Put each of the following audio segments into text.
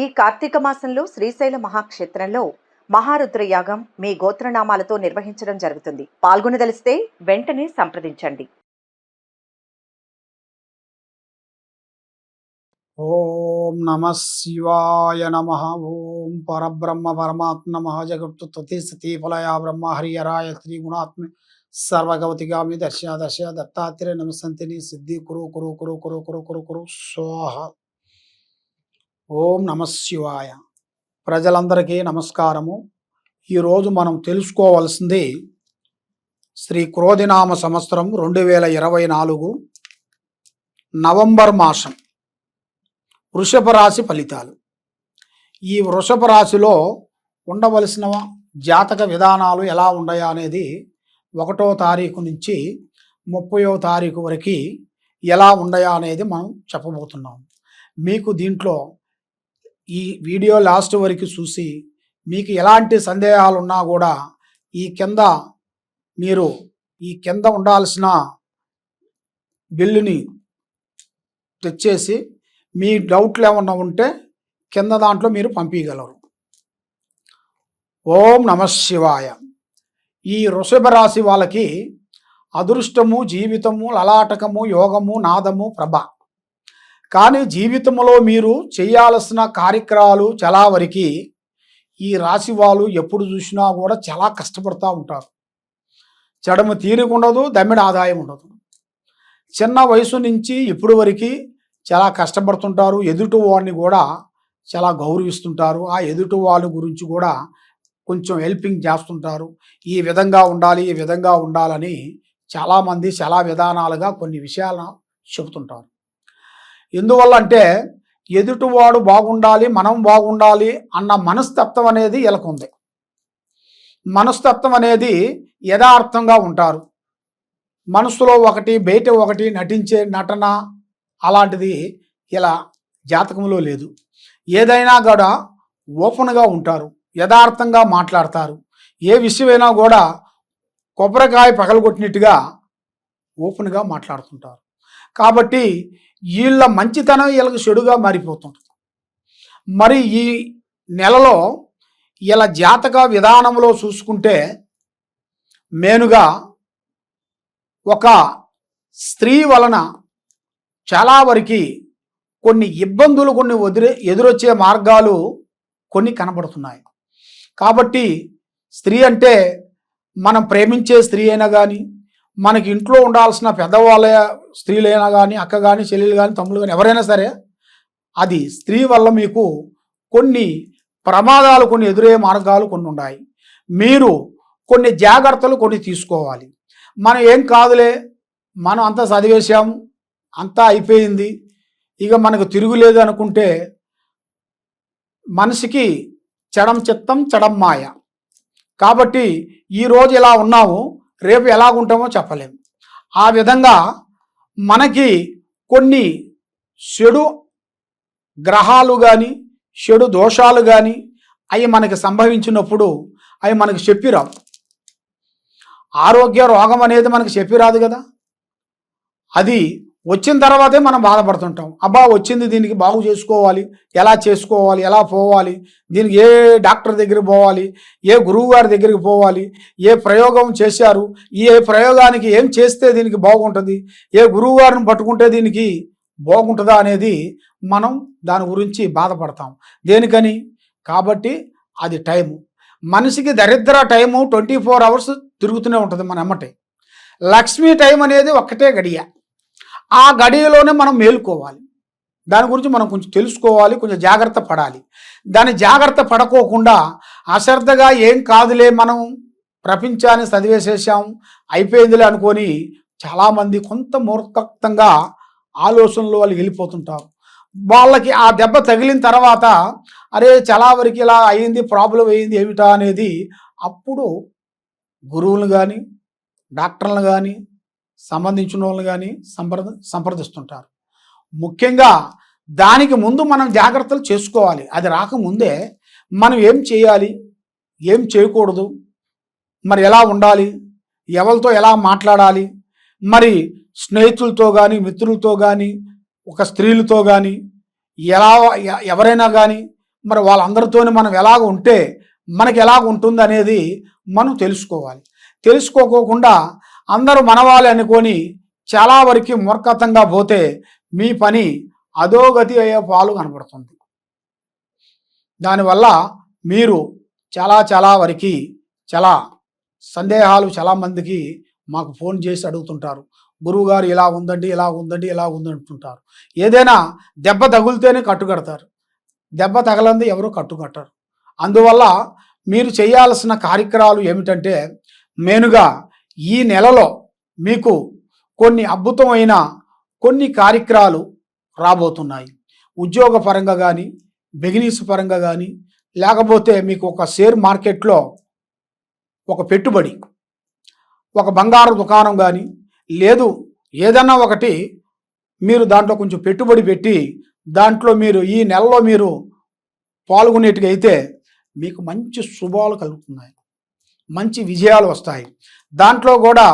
ఈ కార్తీక మాసంలో శ్రీశైల మహాక్షేత్రంలో మహారుద్ర యాగం మీ గోత్రనామాలతో నిర్వహించడం జరుగుతుంది. పాల్గొనదలిస్తే వెంటనే సంప్రదించండి. ఓం నమ శివాయ నమ. ఓం పరబ్రహ్మ పరమాత్మ మహాజగత్తు జగత్తు తుతి స్థితి ఫలయా బ్రహ్మ హరియరాయ శ్రీ గుణాత్మ సర్వగవతిగామి దర్శ దర్శ దత్తాత్రేయ నమసంతిని సిద్ధి కురు కురు కురు కురు కురు కురు కురు. స్వాహ ఓం నమశివాయ ప్రజలందరికీ నమస్కారము. ఈరోజు మనం తెలుసుకోవాల్సింది శ్రీ క్రోధినామ సంవత్సరం రెండు వేల ఇరవై నాలుగు నవంబర్ మాసం వృషభ రాశి ఫలితాలు. ఈ వృషభ రాశిలో ఉండవలసిన జాతక విధానాలు ఎలా ఉన్నాయా అనేది ఒకటో తారీఖు నుంచి ముప్పయో తారీఖు వరకు ఎలా ఉన్నాయా అనేది మనం చెప్పబోతున్నాం. మీకు దీంట్లో ఈ వీడియో లాస్ట్ వరకు చూసి మీకు ఎలాంటి సందేహాలు ఉన్నా కూడా ఈ కింద మీరు ఈ కింద ఉండాల్సిన బిల్లుని తెచ్చేసి మీ డౌట్లు ఏమన్నా ఉంటే కింద దాంట్లో మీరు పంపించగలరు ఓం నమ శివాయ. ఈ వృషభ రాశి వాళ్ళకి అదృష్టము జీవితము లలాటకము యోగము నాదము ప్రభ కానీ జీవితంలో మీరు చేయాల్సిన కార్యక్రమాలు చాలా వరకు ఈ రాశి వాళ్ళు ఎప్పుడు చూసినా కూడా చాలా కష్టపడుతూ ఉంటారు. చెడమ తీరిక ఉండదు దమ్మిడి ఆదాయం ఉండదు. చిన్న వయసు నుంచి ఇప్పుడు వరకు చాలా కష్టపడుతుంటారు. ఎదుటి వాడిని కూడా చాలా గౌరవిస్తుంటారు. ఆ ఎదుటి వాళ్ళ గురించి కూడా కొంచెం హెల్పింగ్ చేస్తుంటారు. ఈ విధంగా ఉండాలి ఈ విధంగా ఉండాలని చాలామంది చాలా విధానాలుగా కొన్ని విషయాలను చెబుతుంటారు. ఎందువల్ల అంటే ఎదుటివాడు బాగుండాలి మనం బాగుండాలి అన్న మనస్తత్వం అనేది వీళ్ళకుంది మనస్తత్వం అనేది యథార్థంగా ఉంటారు. మనసులో ఒకటి బయట ఒకటి నటించే నటన అలాంటిది ఇలా జాతకంలో లేదు. ఏదైనా కూడా ఓపెన్గా ఉంటారు యథార్థంగా మాట్లాడతారు. ఏ విషయమైనా కూడా కొబ్బరికాయ పగలగొట్టినట్టుగా ఓపెన్గా మాట్లాడుతుంటారు. కాబట్టి వీళ్ళ మంచితనం వీళ్ళకి చెడుగా మారిపోతుంది. మరి ఈ నెలలో ఇలా జాతక విధానంలో చూసుకుంటే మేనుగా ఒక స్త్రీ వలన చాలా వరకు కొన్ని ఇబ్బందులు కొన్ని వదిలే ఎదురొచ్చే మార్గాలు కొన్ని కనబడుతున్నాయి. కాబట్టి స్త్రీ అంటే మనం ప్రేమించే స్త్రీ అయినా కానీ మనకి ఇంట్లో ఉండాల్సిన పెద్దవాళ్ళ స్త్రీలైనా కానీ అక్క కానీ చెల్లెలు కానీ తమ్ముళ్ళు కానీ ఎవరైనా సరే అది స్త్రీ వల్ల మీకు కొన్ని ప్రమాదాలు కొన్ని ఎదురయ్యే మార్గాలు కొన్ని ఉన్నాయి మీరు కొన్ని జాగ్రత్తలు కొన్ని తీసుకోవాలి. మనం ఏం కాదులే మనం అంతా చదివేశాము అంతా అయిపోయింది ఇక మనకు తిరుగులేదు అనుకుంటే మనిషికి చెడం చిత్తం చెడం మాయ. కాబట్టి ఈరోజు ఇలా ఉన్నాము రేపు ఎలాగుంటామో చెప్పలేము. ఆ విధంగా మనకి కొన్ని చెడు గ్రహాలు కానీ చెడు దోషాలు కానీ అవి మనకి సంభవించినప్పుడు అవి మనకి చెప్పిరావు. ఆరోగ్య రోగం అనేది మనకి చెప్పిరాదు కదా. అది వచ్చిన తర్వాతే మనం బాధపడుతుంటాం. అబ్బా వచ్చింది దీనికి బాగు చేసుకోవాలి. ఎలా చేసుకోవాలి? ఎలా పోవాలి? దీనికి ఏ డాక్టర్ దగ్గరికి పోవాలి? ఏ గురువు గారి దగ్గరికి పోవాలి? ఏ ప్రయోగం చేశారు? ఏ ప్రయోగానికి ఏం చేస్తే దీనికి బాగుంటుంది? ఏ గురువు గారిని పట్టుకుంటే దీనికి బాగుంటుందా అనేది మనం దాని గురించి బాధపడతాం. దేనికని? కాబట్టి అది టైము. మనిషికి దరిద్ర టైము ట్వంటీ ఫోర్ అవర్స్ తిరుగుతూనే ఉంటుంది మన అమ్మటే లక్ష్మీ టైం అనేది ఒక్కటే గడియ. ఆ గడియలోనే మనం మేలుకోవాలి. దాని గురించి మనం కొంచెం తెలుసుకోవాలి కొంచెం జాగ్రత్త పడాలి. దాన్ని జాగ్రత్త పడకోకుండా అశ్రద్ధగా ఏం కాదులే మనం ప్రపంచాన్ని చదివేసేసాం అయిపోయిందిలే అనుకొని చాలామంది కొంత మూర్ఖక్తంగా ఆలోచనలో వాళ్ళు వెళ్ళిపోతుంటారు. వాళ్ళకి ఆ దెబ్బ తగిలిన తర్వాత అరే చాలా వరకు ఇలా అయింది ప్రాబ్లం అయింది ఏమిటా అనేది అప్పుడు గురువులు కానీ డాక్టర్లను కానీ సంబంధించిన వాళ్ళు కానీ సంప్రద సంప్రదిస్తుంటారు. ముఖ్యంగా దానికి ముందు మనం జాగ్రత్తలు చేసుకోవాలి. అది రాకముందే మనం ఏం చేయాలి? ఏం చేయకూడదు? మరి ఎలా ఉండాలి? ఎవరితో ఎలా మాట్లాడాలి? మరి స్నేహితులతో కానీ మిత్రులతో కానీ ఒక స్త్రీలతో కానీ ఎలా ఎవరైనా కానీ మరి వాళ్ళందరితోని మనం ఎలాగ ఉంటే మనకి ఎలాగ ఉంటుంది అనేది మనం తెలుసుకోవాలి. తెలుసుకోకోకుండా అందరూ మనవాలి అనుకొని చాలా వరకు మూర్ఖతంగా పోతే మీ పని అధోగతి అయ్యే పాలు కనబడుతుంది. దానివల్ల మీరు చాలా చాలా వరకు చాలా సందేహాలు చాలా మందికి మాకు ఫోన్ చేసి అడుగుతుంటారు. గురువుగారు ఇలా ఉందండి ఇలా ఉందండి ఇలా ఉందంటుంటారు. ఏదైనా దెబ్బ తగులితేనే కట్టుకడతారు దెబ్బ తగలంది ఎవరు కట్టుకట్టరు అందువల్ల మీరు చేయాల్సిన కార్యక్రమాలు ఏమిటంటే మెయిన్గా ఈ నెలలో మీకు కొన్ని అద్భుతమైన కొన్ని కార్యక్రమాలు రాబోతున్నాయి. ఉద్యోగ పరంగా కానీ బిజినెస్ పరంగా కానీ లేకపోతే మీకు ఒక షేర్ మార్కెట్లో ఒక పెట్టుబడి ఒక బంగారు దుకాణం కానీ లేదు ఏదన్నా ఒకటి మీరు దాంట్లో కొంచెం పెట్టుబడి పెట్టి దాంట్లో మీరు ఈ నెలలో మీరు పాల్గొనేట్టుగా అయితే మీకు మంచి శుభాలు కలుగుతున్నాయి. మంచి విజయాలు వస్తాయి. దాంట్లో కూడా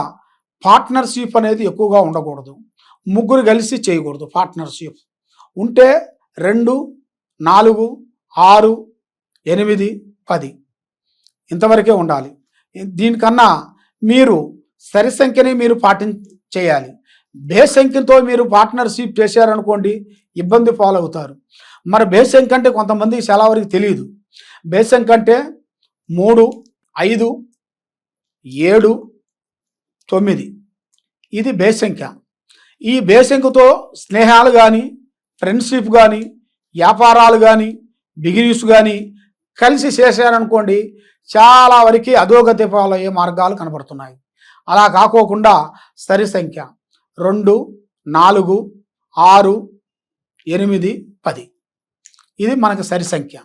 పార్ట్నర్షిప్ అనేది ఎక్కువగా ఉండకూడదు. ముగ్గురు కలిసి చేయకూడదు పార్ట్నర్షిప్ ఉంటే రెండు నాలుగు ఆరు ఎనిమిది పది ఇంతవరకే ఉండాలి. దీనికన్నా మీరు సరి సంఖ్యని మీరు పాటి చేయాలి. బేస్ సంఖ్యతో మీరు పార్ట్నర్షిప్ చేశారనుకోండి ఇబ్బంది పాలవుతారు. మరి బేస్ సంఖ్య అంటే కొంతమంది చాలా వరకు తెలియదు. బేస్ సంఖ్య అంటే మూడు ఐదు ఏడు తొమ్మిది. ఇది బేసంఖ్య సంఖ్య. ఈ బేస్ సంఖ్యతో స్నేహాలు కానీ ఫ్రెండ్షిప్ కానీ వ్యాపారాలు కానీ బిగినీస్ కానీ కలిసి చేశారనుకోండి చాలా వరకు అధోగతి పాలయ్యే మార్గాలు కనబడుతున్నాయి. అలా కాకోకుండా సరి సంఖ్య రెండు నాలుగు ఆరు ఎనిమిది పది. ఇది మనకు సరి సంఖ్య.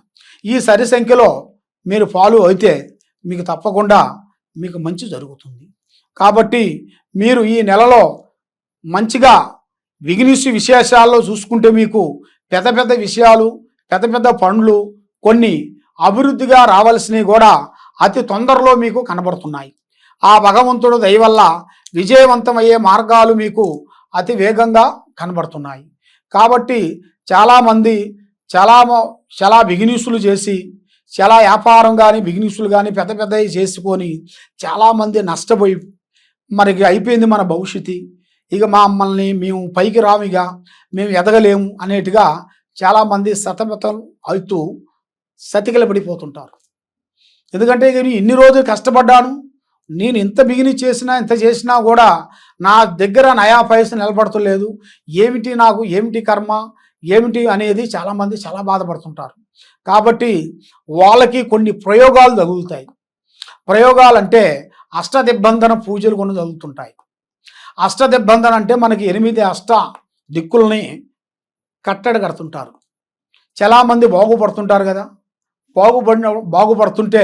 ఈ సరి సంఖ్యలో మీరు ఫాలో అయితే మీకు తప్పకుండా మీకు మంచి జరుగుతుంది. కాబట్టి మీరు ఈ నెలలో మంచిగా విఘ్నిషి విశేషాల్లో చూసుకుంటే మీకు పెద్ద పెద్ద విషయాలు పెద్ద పెద్ద పనులు కొన్ని అభివృద్ధిగా రావాల్సినవి కూడా అతి తొందరలో మీకు కనబడుతున్నాయి. ఆ భగవంతుడు దయ వల్ల విజయవంతమయ్యే మార్గాలు మీకు అతి వేగంగా కనబడుతున్నాయి. కాబట్టి చాలామంది చాలా చాలా బిగినీసులు చేసి చాలా వ్యాపారం కానీ బిజినెస్లు కానీ పెద్ద పెద్దవి చేసుకొని చాలామంది నష్టపోయి మరి అయిపోయింది మన భవిష్యత్తు. ఇక మమ్మల్ని మేము పైకి రాము ఇక మేము ఎదగలేము అనేట్టుగా చాలామంది సతమతం అవుతూ సతికిల పడిపోతుంటారు. ఎందుకంటే నేను ఇన్ని రోజులు కష్టపడ్డాను నేను ఇంత బిగిని చేసినా ఇంత చేసినా కూడా నా దగ్గర నయా పైసలు నిలబడతలేదు. ఏమిటి నాకు ఏమిటి కర్మ ఏమిటి అనేది చాలామంది చాలా బాధపడుతుంటారు. కాబట్టి వాళ్ళకి కొన్ని ప్రయోగాలు తగులుతాయి. ప్రయోగాలు అంటే అష్టదిబ్బంధన పూజలు కొన్ని జరుగుతుంటాయి అష్టదిబ్బంధన అంటే మనకి ఎనిమిది అష్ట దిక్కుల్ని కట్టడి కడుతుంటారు. చాలామంది బాగుపడుతుంటారు కదా. బాగుపడిన బాగుపడుతుంటే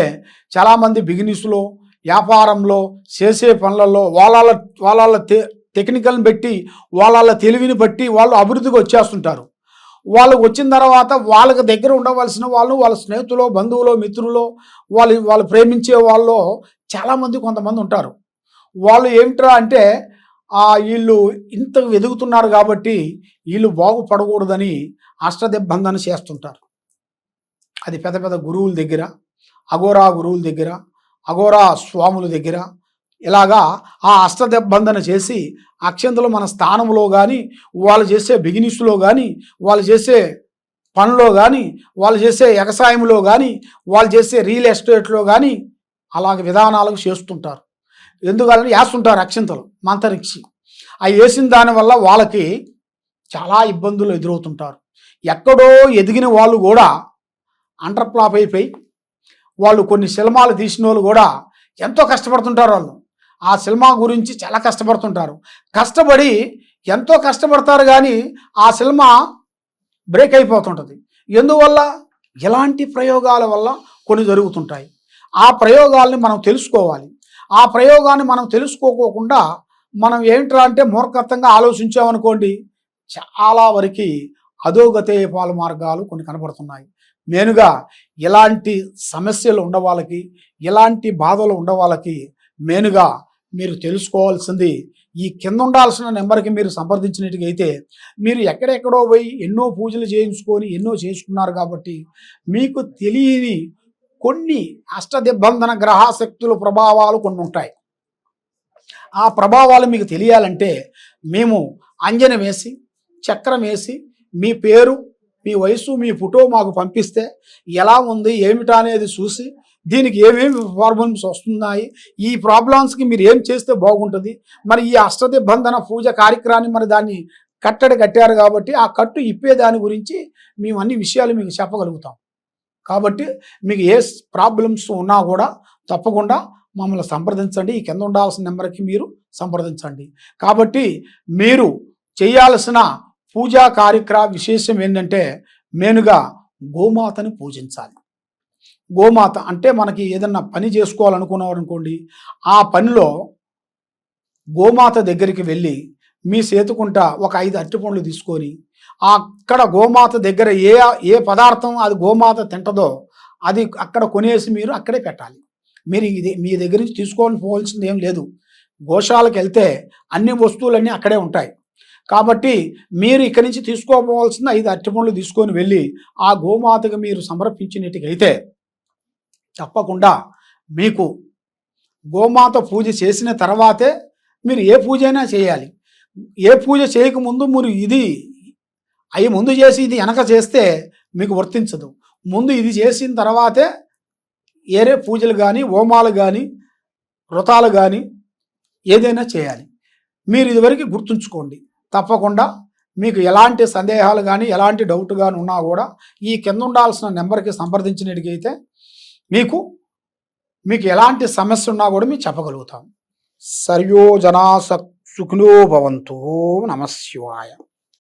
చాలామంది బిజినెస్లో వ్యాపారంలో చేసే పనులలో వాళ్ళ వాళ్ళ టెక్నికల్ని బట్టి వాళ్ళ తెలివిని బట్టి వాళ్ళు అభివృద్ధికి వచ్చేస్తుంటారు. వాళ్ళకి వచ్చిన తర్వాత వాళ్ళకి దగ్గర ఉండవలసిన వాళ్ళు వాళ్ళ స్నేహితులు బంధువులు మిత్రులు వాళ్ళు వాళ్ళు ప్రేమించే వాళ్ళు చాలామంది కొంతమంది ఉంటారు. వాళ్ళు ఏమిట్రా అంటే వీళ్ళు ఇంత ఎదుగుతున్నారు కాబట్టి వీళ్ళు బాగుపడకూడదని అష్టదిబ్బంధన చేస్తుంటారు. అది పెద్ద పెద్ద గురువుల దగ్గర అఘోరా గురువుల దగ్గర అఘోరా స్వాముల దగ్గర ఇలాగా ఆ అష్టదిబ్బంధన చేసి అక్షంతలు మన స్థానంలో కానీ వాళ్ళు చేసే బిగినిస్లో కానీ వాళ్ళు చేసే పనిలో కానీ వాళ్ళు చేసే వ్యవసాయంలో కానీ వాళ్ళు చేసే రియల్ ఎస్టేట్లో కానీ అలాగే విధానాలకు చేస్తుంటారు. ఎందుకని వేస్తుంటారు అక్షంతలు మంతరిక్షి అవి వేసిన దానివల్ల వాళ్ళకి చాలా ఇబ్బందులు ఎదురవుతుంటారు. ఎక్కడో ఎదిగిన వాళ్ళు కూడా అండర్ప్లాప్ అయిపోయి వాళ్ళు కొన్ని సినిమాలు తీసిన వాళ్ళు కూడా ఎంతో కష్టపడుతుంటారు వాళ్ళు. ఆ సినిమా గురించి చాలా కష్టపడుతుంటారు. కష్టపడి ఎంతో కష్టపడతారు కానీ ఆ సినిమా బ్రేక్ అయిపోతుంటుంది. ఎందువల్ల? ఎలాంటి ప్రయోగాల వల్ల కొన్ని జరుగుతుంటాయి. ఆ ప్రయోగాల్ని మనం తెలుసుకోవాలి. ఆ ప్రయోగాన్ని మనం తెలుసుకోకోకుండా మనం ఏంట్రా అంటే మూర్ఖత్వంగా ఆలోచించామనుకోండి చాలా వరకు అధోగతే పాలు మార్గాలు కొన్ని కనబడుతున్నాయి మెయిన్గా ఇలాంటి సమస్యలు ఉండవాళ్ళకి ఇలాంటి బాధలు ఉండవాళ్ళకి మెయిన్గా మీరు తెలుసుకోవాల్సింది ఈ కింద ఉండాల్సిన నెంబర్కి మీరు సంప్రదించినట్టుగైతే మీరు ఎక్కడెక్కడో పోయి ఎన్నో పూజలు చేయించుకొని ఎన్నో చేసుకున్నారు కాబట్టి మీకు తెలియని కొన్ని అష్టదిబ్బంధన గ్రహశక్తుల ప్రభావాలు కొన్ని ఉంటాయి ఆ ప్రభావాలు మీకు తెలియాలంటే మేము అంజన వేసి చక్రం వేసి మీ పేరు మీ వయసు మీ ఫోటో మాకు పంపిస్తే ఎలా ఉంది ఏమిటా అనేది చూసి దీనికి ఏమేమి ప్రాబ్లమ్స్ వస్తున్నాయి? ఈ ప్రాబ్లమ్స్కి మీరు ఏం చేస్తే బాగుంటుంది? మరి ఈ అష్టదిబంధన పూజ కార్యక్రమాన్ని మరి దాన్ని కట్టడి కట్టారు కాబట్టి ఆ కట్టు ఇప్పే దాని గురించి మేము అన్ని విషయాలు మీకు చెప్పగలుగుతాం. కాబట్టి మీకు ఏ ప్రాబ్లమ్స్ ఉన్నా కూడా తప్పకుండా మమ్మల్ని సంప్రదించండి. ఈ కింద ఉండాల్సిన నెంబర్కి మీరు సంప్రదించండి. కాబట్టి మీరు చేయాల్సిన పూజా కార్యక్రమ విశేషం ఏంటంటే మెయిన్గా గోమాతని పూజించాలి. గోమాత అంటే మనకి ఏదన్నా పని చేసుకోవాలనుకున్నాం అనుకోండి ఆ పనిలో గోమాత దగ్గరికి వెళ్ళి మీ సేతుకుంట ఒక ఐదు అరటిపండ్లు తీసుకొని అక్కడ గోమాత దగ్గర ఏ ఏ పదార్థం అది గోమాత తింటదో అది అక్కడ కొనేసి మీరు అక్కడే పెట్టాలి. మీరు ఇది మీ దగ్గర నుంచి తీసుకొని పోవాల్సింది ఏం లేదు. గోశాలకు వెళ్తే అన్ని వస్తువులన్నీ అక్కడే ఉంటాయి. కాబట్టి మీరు ఇక్కడి నుంచి తీసుకోపోవాల్సిన ఐదు అరటిపండ్లు తీసుకొని వెళ్ళి ఆ గోమాతకు మీరు సమర్పించినట్టుగైతే తప్పకుండా మీకు గోమాత పూజ చేసిన తర్వాతే మీరు ఏ పూజ అయినా చేయాలి. ఏ పూజ చేయకముందు మీరు ఇది అవి ముందు చేసి ఇది వెనక చేస్తే మీకు వర్తించదు. ముందు ఇది చేసిన తర్వాతే ఏరే పూజలు కానీ హోమాలు కానీ వ్రతాలు కానీ ఏదైనా చేయాలి. మీరు ఇదివరకు గుర్తుంచుకోండి. తప్పకుండా మీకు ఎలాంటి సందేహాలు కానీ ఎలాంటి డౌట్ కానీ ఉన్నా కూడా ఈ కింద ఉండాల్సిన నెంబర్కి సంప్రదించినట్టుగైతే మీకు మీకు ఎలాంటి సమస్య ఉన్నా కూడా మేము చెప్పగలుగుతాం. సర్వో జనా సుఖినో భవంతు నమశివాయ